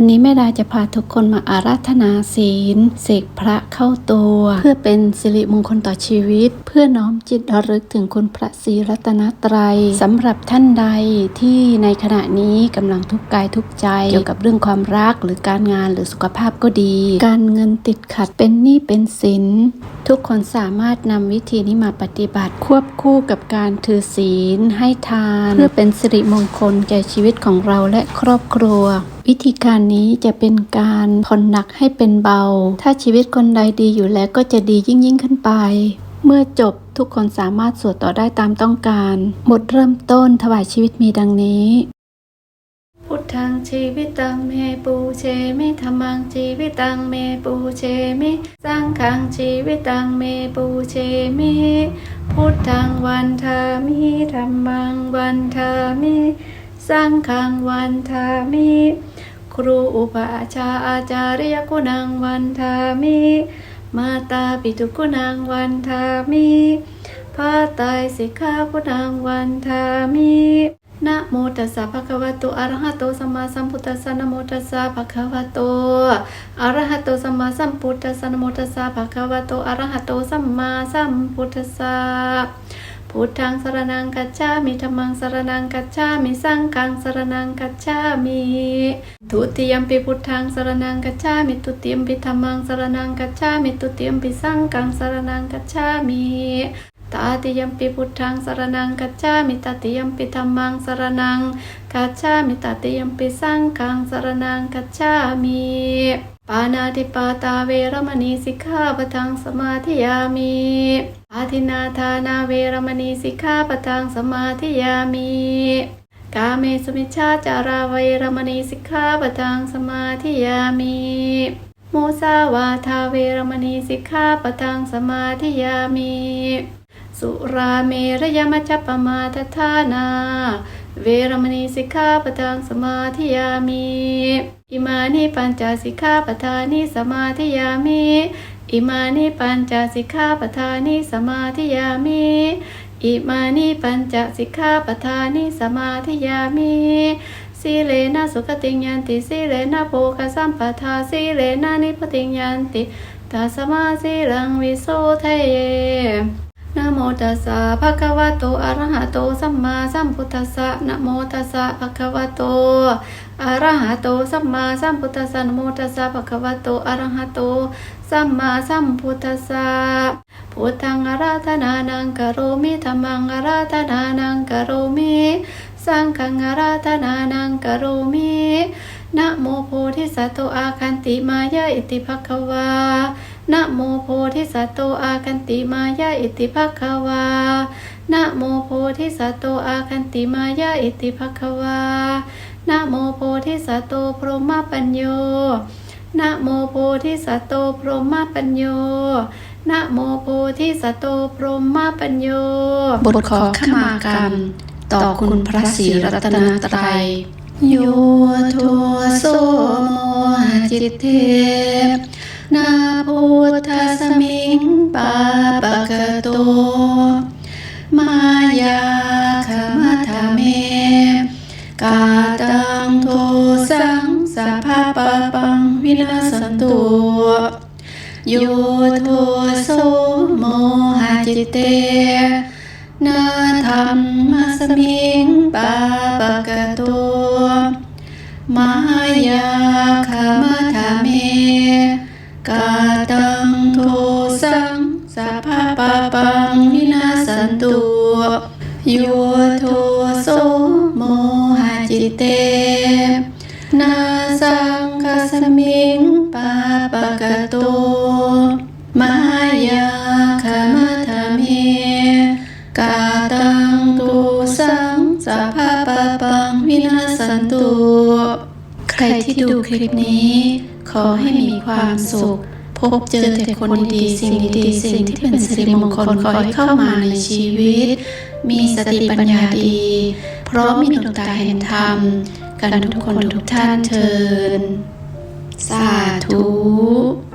วันนี้แม่ดาจะพาทุกคนมาอาราธนาศีลเสกพระเข้าตัว เพื่อเป็นสิริมงคลต่อชีวิต เพื่อน้อมจิตระลึกถึงคุณพระศรีรัตนตรัยสำหรับท่านใดที่ในขณะนี้กำลังทุกข์กายทุกข์ใจเกี่ยวกับเรื่องความรักหรือการงานหรือสุขภาพก็ดี การเงินติดขัดเป็นหนี้เป็นสินทุกคนสามารถนำวิธีนี้มาปฏิบัติควบคู่กับการถือศีลให้ทาน เพื่อเป็นสิริมงคลแก่ชีวิตของเราและครอบครัว วิธีการนี้จะเป็นการผ่อนหนักให้เป็นเบา ถ้าชีวิตคนใดดีอยู่แล้วก็จะดียิ่งยิ่งขึ้นไป เมื่อจบทุกคนสามารถสวดต่อได้ตามต้องการบทเริ่มต้นถวายชีวิตมีดังนี้ พุทธังชีวิตังเมปูเชมิธรรมังชีวิตังเมปูเชมิสังฆังชีวิตังเมปูเชมิพุทธังวันทามิธรรมังวันทามิ สังฆังวันทามิ รูอุปชาย์อาจารยคุณังวันทามิมาตาปิตุคุณังวันทามิพาไตรสิกขาคุณังวันทามินะโมตัสสะภะคะวะโตอะระหะโตสัมมาสัมพุทธัสสะนะโมตัสสะภะคะวะโตอะระหะโตสัมมาสัมพุทธัสสะนะโมตัสสะภะคะวะโตอะระหะโตสัมมาสัมพุทธัสสะ พุทธังสรณังกัจฉามิธัมมังสรณังกัจฉามิสังฆังสรณังกัจฉามิทุติยมปิพุทธังสรณังกัจฉามิทุติยมปิธัมมังสรณังกัจฉามิทุติยมปิสังฆังสรณังกัจฉามิตาติยมปิพุทธังสรนังกัจฉามิตติยมปิธัมมังสรนังกัจฉามิตติยมปิสังฆังสรนังกัจฉามิ ปานาติปาตาเวรมณีสิกขาปทังสมาธิยามิอาทินาทานาเวรมณีสิกขาปทังสมาธิยามิกาเมสมิชฌาจาราเวรมณีสิกขาปทังสมาธิยามิมุสาวาทาเวรมณีสิกขาปทังสมาธิยามิสุราเมรยมัจจปมาทฐานา เวรมณีสิกขาปทังสมาธิยามิอิมานิปัญจสิกขาปทานิสมาธิยามิอิมานิปัญจสิกขาปทานิสมาธิยามิอิมานิปัญจสิกขาปทานิสมาธิยามิสีเลนะสุขติยันติสีเลนะโภคสัมปทาสีเลนะนิพติยันติตัสมาสีรังวิโสเทเย นะโมตัสสะภะคะวะโตอะระหะโตสัมมาสัมพุทธัสสะนะโมตัสสะภะคะวะโตอะระหะโตสัมมาสัมพุทธัสสะนะโมตัสสะภะคะวะโตอะระหะโตสัมมาสัมพุทธัสสะพุทธังอาราธนานังกโรมิธัมมังอาราธนานังกโรมิสังฆังอาราธนานังกโรมินะโมโพธิสัตว์อาคันติมายะอิติภะคะวา นะโมโพธิสัตว์โตอาคันติมายะอิติภคะวานะโมโพธิสัตว์โตอาคันติมายะอิติภคะวานะโมโพธิสัตว์โตพรหมปัญโยนะโมโพธิสัตว์โตพรหมปัญโยนะโมโพธิสัตว์โตพรหมปัญโยบทขอขมากรรม ต่อคุณพระศรีรัตนตรัยโยทัวโสโมหจิตเทนาพุทธสมิง ปะกะโต มายาขมัทเม กาตังโทสังสัพพะปะปังวินาสันตุโยโทโสโมหจิตเตนาธรรมสมิงปาปะกะ สัพพะปะปังวินาสันตุโยโทโสโมหจิตเต นาสังคสมิงปาปะกะโตมายาคามาทาเมกาตังตุสังสัพพะปะปังวินาสันตุ ใครที่ดูคลิปนี้ ขอให้มีความสุข พบเจอแต่คนดีๆสิ่งดีๆสิ่งที่เป็นสิริมงคลขอให้เข้ามาในชีวิต มีสติปัญญาดี เพราะมีดวงตาเห็นธรรม กันทุกคนทุกท่านเทิน สาธุ